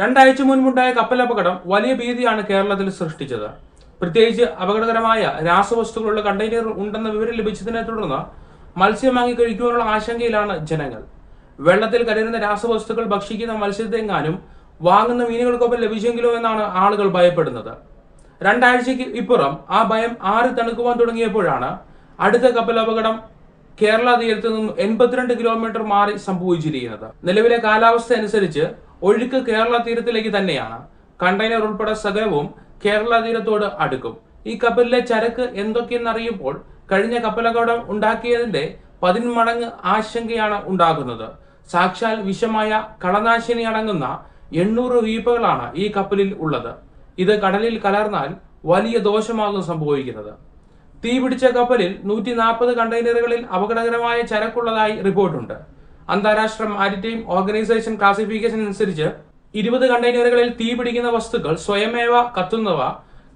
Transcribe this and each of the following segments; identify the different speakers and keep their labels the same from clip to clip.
Speaker 1: രണ്ടാഴ്ച മുൻപുണ്ടായ കപ്പലപകടം വലിയ ഭീതിയാണ് കേരളത്തിൽ സൃഷ്ടിച്ചത്. പ്രത്യേകിച്ച് അപകടകരമായ രാസവസ്തുക്കളുള്ള കണ്ടെയ്നർ ഉണ്ടെന്ന വിവരം ലഭിച്ചതിനെ തുടർന്ന് മത്സ്യം വാങ്ങി കഴിക്കുവാനുള്ള ആശങ്കയിലാണ് ജനങ്ങൾ. വെള്ളത്തിൽ കലരുന്ന രാസവസ്തുക്കൾ ഭക്ഷിക്കുന്ന മത്സ്യത്തെങ്ങാനും വാങ്ങുന്ന മീനുകൾക്കൊപ്പം ലഭിച്ചെങ്കിലോ എന്നാണ് ആളുകൾ ഭയപ്പെടുന്നത്. രണ്ടാഴ്ചയ്ക്ക് ഇപ്പുറം ആ ഭയം ആറി തണുക്കുവാൻ തുടങ്ങിയപ്പോഴാണ് അടുത്ത കപ്പൽ അപകടം കേരള തീരത്ത് നിന്നും എൺപത്തിരണ്ട് കിലോമീറ്റർ മാറി സംഭവിച്ചിരിക്കുന്നത്. നിലവിലെ കാലാവസ്ഥ അനുസരിച്ച് ഒഴുക്ക് കേരള തീരത്തിലേക്ക് തന്നെയാണ്. കണ്ടെയ്നർ ഉൾപ്പെടെ സകലവും കേരള തീരത്തോട് അടുക്കും. ഈ കപ്പലിലെ ചരക്ക് എന്തൊക്കെയെന്നറിയുമ്പോൾ കഴിഞ്ഞ കപ്പലകടം ഉണ്ടാക്കിയതിന്റെ പതിന്മടങ്ങ് ആശങ്കയാണ് ഉണ്ടാകുന്നത്. സാക്ഷാൽ വിഷമായ കളനാശിനി അടങ്ങുന്ന എണ്ണൂറ് വീപ്പകളാണ് ഈ കപ്പലിൽ ഉള്ളത്. ഇത് കടലിൽ കലർന്നാൽ വലിയ ദോഷമാകും സംഭവിക്കുന്നത്. തീപിടിച്ച കപ്പലിൽ നൂറ്റി നാൽപ്പത് കണ്ടെയ്നറുകളിൽ അപകടകരമായ ചരക്കുള്ളതായി റിപ്പോർട്ടുണ്ട്. അന്താരാഷ്ട്ര മാരിടൈം ഓർഗനൈസേഷൻ ക്ലാസിഫിക്കേഷൻ അനുസരിച്ച് ഇരുപത് കണ്ടെയ്നറുകളിൽ തീപിടിക്കുന്ന വസ്തുക്കൾ സ്വയമേവ കത്തുന്നവ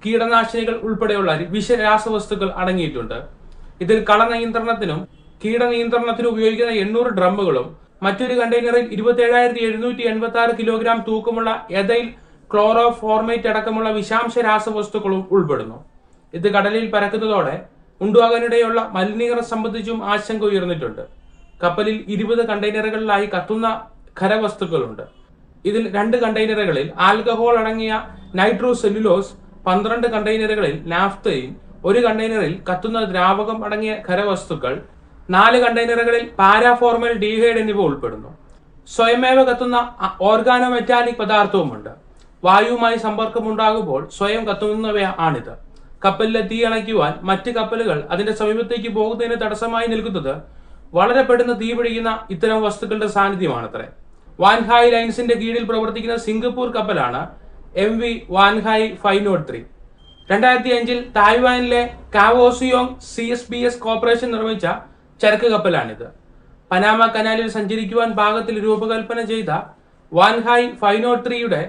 Speaker 1: കീടനാശിനികൾ ഉൾപ്പെടെയുള്ള വിഷരാസവസ്തുക്കൾ അടങ്ങിയിട്ടുണ്ട്. ഇതിൽ കള നിയന്ത്രണത്തിനും കീടനിയന്ത്രണത്തിനും ഉപയോഗിക്കുന്ന എണ്ണൂറ് ഡ്രമ്മുകളും മറ്റൊരു കണ്ടെയ്നറിൽ ഇരുപത്തി ഏഴായിരത്തി എഴുന്നൂറ്റി എൺപത്തി ആറ് കിലോഗ്രാം തൂക്കമുള്ള എഥൈൽ ക്ലോറോഫോർമേറ്റ് അടക്കമുള്ള വിഷാംശ രാസവസ്തുക്കളും ഉൾപ്പെടുന്നു. ഇത് കടലിൽ പരക്കുന്നതോടെ ഉണ്ടാകാനിടയുള്ള മലിനീകരണം സംബന്ധിച്ചും ആശങ്ക ഉയർന്നിട്ടുണ്ട്. കപ്പലിൽ ഇരുപത് കണ്ടെയ്നറുകളിലായി കത്തുന്ന ഖരവസ്തുക്കളുണ്ട്. ഇതിൽ രണ്ട് കണ്ടെയ്നറുകളിൽ ആൽക്കഹോൾ അടങ്ങിയ നൈട്രോ സെല്ലുലോസ് പന്ത്രണ്ട് കണ്ടെയ്നറുകളിൽ നാഫ്തയും ഒരു കണ്ടെയ്നറിൽ കത്തുന്ന ദ്രാവകം അടങ്ങിയ ഖരവസ്തുക്കൾ നാല് കണ്ടെയ്നറുകളിൽ പാരാഫോർമൽ ഡീഹൈഡ് എന്നിവ ഉൾപ്പെടുന്നു. സ്വയമേവ കത്തുന്ന ഓർഗാനോ മെറ്റാലിക് പദാർത്ഥവുമുണ്ട്. വായുവുമായി സമ്പർക്കമുണ്ടാകുമ്പോൾ സ്വയം കത്തുന്നവ ആണിത്. കപ്പലിലെ തീ അണയ്ക്കുവാൻ മറ്റ് കപ്പലുകൾ അതിന്റെ സമീപത്തേക്ക് പോകുന്നതിന് തടസ്സമായി നിൽക്കുന്നത് വളരെ പെട്ടെന്ന് തീ പിടിക്കുന്ന ഇത്തരം വസ്തുക്കളുടെ സാന്നിധ്യമാണത്രേ. വാൻഹായ് ലൈൻസിന്റെ കീഴിൽ പ്രവർത്തിക്കുന്ന Singapore കപ്പലാണ് M V Wan Hai five nought three. രണ്ടായിരത്തി അഞ്ചിൽ തായ്വാനിലെ Kaohsiung C S B S corporation നിർമ്മിച്ച ചരക്ക് കപ്പലാണിത്. പനാമ കനാലിൽ സഞ്ചരിക്കുവാൻ ഭാഗത്തിൽ രൂപകൽപ്പന ചെയ്ത വാൻഹായ് ഫൈവ് നോട്ട് ത്രീയുടെ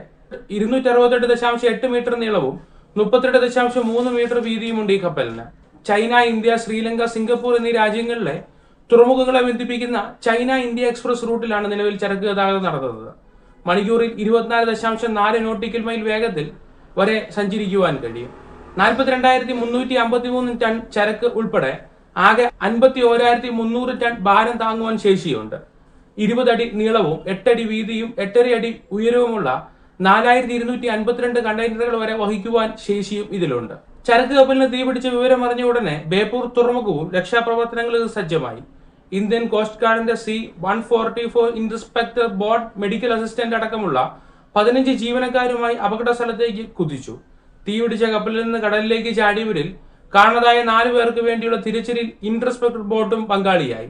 Speaker 1: ഇരുന്നൂറ്റി അറുപത്തെട്ട് ദശാംശം എട്ട് മീറ്റർ നീളവും മുപ്പത്തെട്ട് ദശാംശം മൂന്ന് മീറ്റർ വീതിയുമുണ്ട് ഈ കപ്പലിന്. ചൈന ഇന്ത്യ ശ്രീലങ്ക സിംഗപ്പൂർ എന്നീ രാജ്യങ്ങളിലെ തുറമുഖങ്ങളെ ബന്ധിപ്പിക്കുന്ന ചൈന ഇന്ത്യ എക്സ്പ്രസ് റൂട്ടിലാണ് നിലവിൽ ചരക്ക് ഗതാഗതം നടത്തുന്നത് മണിക്കൂറിൽ ഇരുപത്തിനാല് ദശാംശം നാല് നോട്ടിക്കൽ മൈൽ വേഗത്തിൽ വരെ സഞ്ചരിക്കുവാൻ കഴിയും. നാൽപ്പത്തിരണ്ടായിരത്തി മുന്നൂറ്റി അമ്പത്തി മൂന്ന് ടൺ ചരക്ക് ഉൾപ്പെടെ ആകെ അൻപത്തി ഓരായിരത്തി മുന്നൂറ് ടൺ ഭാരം താങ്ങുവാൻ ശേഷിയുണ്ട്. ഇരുപതടി നീളവും എട്ടടി വീതിയും എട്ടര അടി ഉയരവുമുള്ള നാലായിരത്തി ഇരുന്നൂറ്റി അൻപത്തിരണ്ട് കണ്ടെയ്നറുകൾ വരെ വഹിക്കുവാൻ ശേഷിയും ഇതിലുണ്ട്. ചരക്ക് കപ്പലിന് തീപിടിച്ച വിവരം അറിഞ്ഞ ഉടനെ ബേപ്പൂർ തുറമുഖവും രക്ഷാപ്രവർത്തനങ്ങളിൽ സജ്ജമായി. Indian coast ഗാർഡിന്റെ C one forty four inspector board medical assistant അടക്കമുള്ള പതിനഞ്ച് ജീവനക്കാരുമായി അപകട സ്ഥലത്തേക്ക് കുതിച്ചു. തീപിടിച്ച കപ്പലിൽ നിന്ന് കടലിലേക്ക് ചാടിയവരിൽ കാണാതായ നാലു പേർക്ക് വേണ്ടിയുള്ള തിരച്ചിലിൽ ഇൻസ്പെക്ടർ ബോട്ടും പങ്കാളിയായി.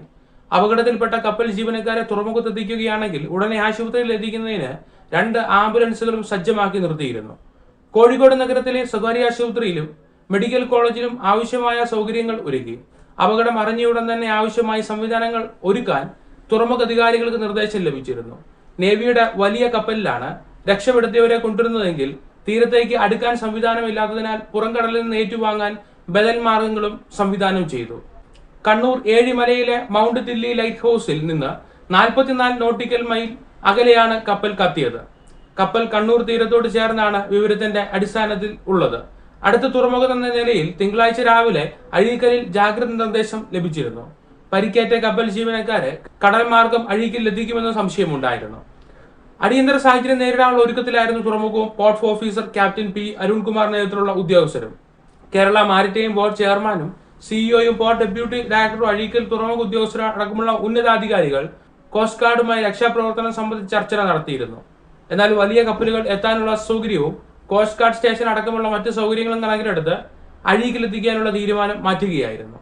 Speaker 1: അപകടത്തിൽപ്പെട്ട കപ്പൽ ജീവനക്കാരെ തുറമുഖത്തെത്തിക്കുകയാണെങ്കിൽ ഉടനെ ആശുപത്രിയിൽ എത്തിക്കുന്നതിന് രണ്ട് ആംബുലൻസുകളും സജ്ജമാക്കി നിർത്തിയിരുന്നു. കോഴിക്കോട് നഗരത്തിലെ സ്വകാര്യ ആശുപത്രിയിലും മെഡിക്കൽ കോളേജിലും ആവശ്യമായ സൗകര്യങ്ങൾ ഒരുക്കി. അപകടം അറിഞ്ഞയുടൻ തന്നെ ആവശ്യമായ സംവിധാനങ്ങൾ ഒരുക്കാൻ തുറമുഖ അധികാരികൾക്ക് നിർദ്ദേശം ലഭിച്ചിരുന്നു. നേവിയുടെ വലിയ കപ്പലിലാണ് രക്ഷപ്പെടുത്തിയവരെ കൊണ്ടുവരുന്നതെങ്കിൽ തീരത്തേക്ക് അടുക്കാൻ സംവിധാനമില്ലാത്തതിനാൽ പുറംകടലിൽ നിന്ന് ഏറ്റുവാങ്ങാൻ ബദൽ മാർഗങ്ങളും സംവിധാനം ചെയ്തു. കണ്ണൂർ ഏഴിമലയിലെ മൗണ്ട് ദില്ലി ലൈറ്റ് ഹൗസിൽ നിന്ന് നാൽപ്പത്തിനാല് നോട്ടിക്കൽ മൈൽ അകലെയാണ് കപ്പൽ കത്തിയത്. കപ്പൽ കണ്ണൂർ തീരത്തോട് ചേർന്നാണ് വിവരത്തിന്റെ അടിസ്ഥാനത്തിൽ ഉള്ളത്. അടുത്ത തുറമുഖം എന്ന നിലയിൽ തിങ്കളാഴ്ച രാവിലെ അഴീക്കലിൽ ജാഗ്രത നിർദ്ദേശം ലഭിച്ചിരുന്നു. പരിക്കേറ്റ കപ്പൽ ജീവനക്കാരെ കടൽ മാർഗം അഴീക്കലിൽ എത്തിക്കുമെന്ന സംശയമുണ്ടായിരുന്നു അടിയന്തര സാഹചര്യം നേരിടാനുള്ള ഒരുക്കത്തിലായിരുന്നു തുറമുഖവും port officer captain P Arunkumar നേതൃത്വത്തിലുള്ള ഉദ്യോഗസ്ഥരും. കേരള മാരിടൈം ബോർഡ് ചെയർമാനും സിഇഒയും പോർട്ട് ഡെപ്യൂട്ടി ഡയറക്ടറും അഴീക്കൽ തുറമുഖ ഉദ്യോഗസ്ഥരും അടക്കമുള്ള ഉന്നതാധികാരികൾ കോസ്റ്റ് ഗാർഡുമായി രക്ഷാപ്രവർത്തനം സംബന്ധിച്ച് ചർച്ച നടത്തിയിരുന്നു. എന്നാൽ വലിയ കപ്പലുകൾ എത്താനുള്ള സൗകര്യവും കോസ്റ്റ് ഗാർഡ് സ്റ്റേഷൻ അടക്കമുള്ള മറ്റ് സൗകര്യങ്ങളും കണക്കിലെടുത്ത് അഴീക്കിലെത്തിക്കാനുള്ള തീരുമാനം മാറ്റുകയായിരുന്നു.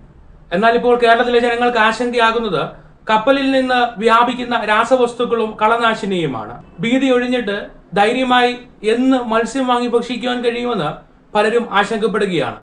Speaker 1: എന്നാൽ ഇപ്പോൾ കേരളത്തിലെ ജനങ്ങൾക്ക് ആശങ്കയാകുന്നത് കപ്പലിൽ നിന്ന് വ്യാപിക്കുന്ന രാസവസ്തുക്കളും കളനാശിനിയുമാണ്. ഭീതി ഒഴിഞ്ഞിട്ട് ധൈര്യമായി എന്ന് മത്സ്യം വാങ്ങി ഭക്ഷിക്കുവാൻ കഴിയുമെന്ന് പലരും ആശങ്കപ്പെടുകയാണ്.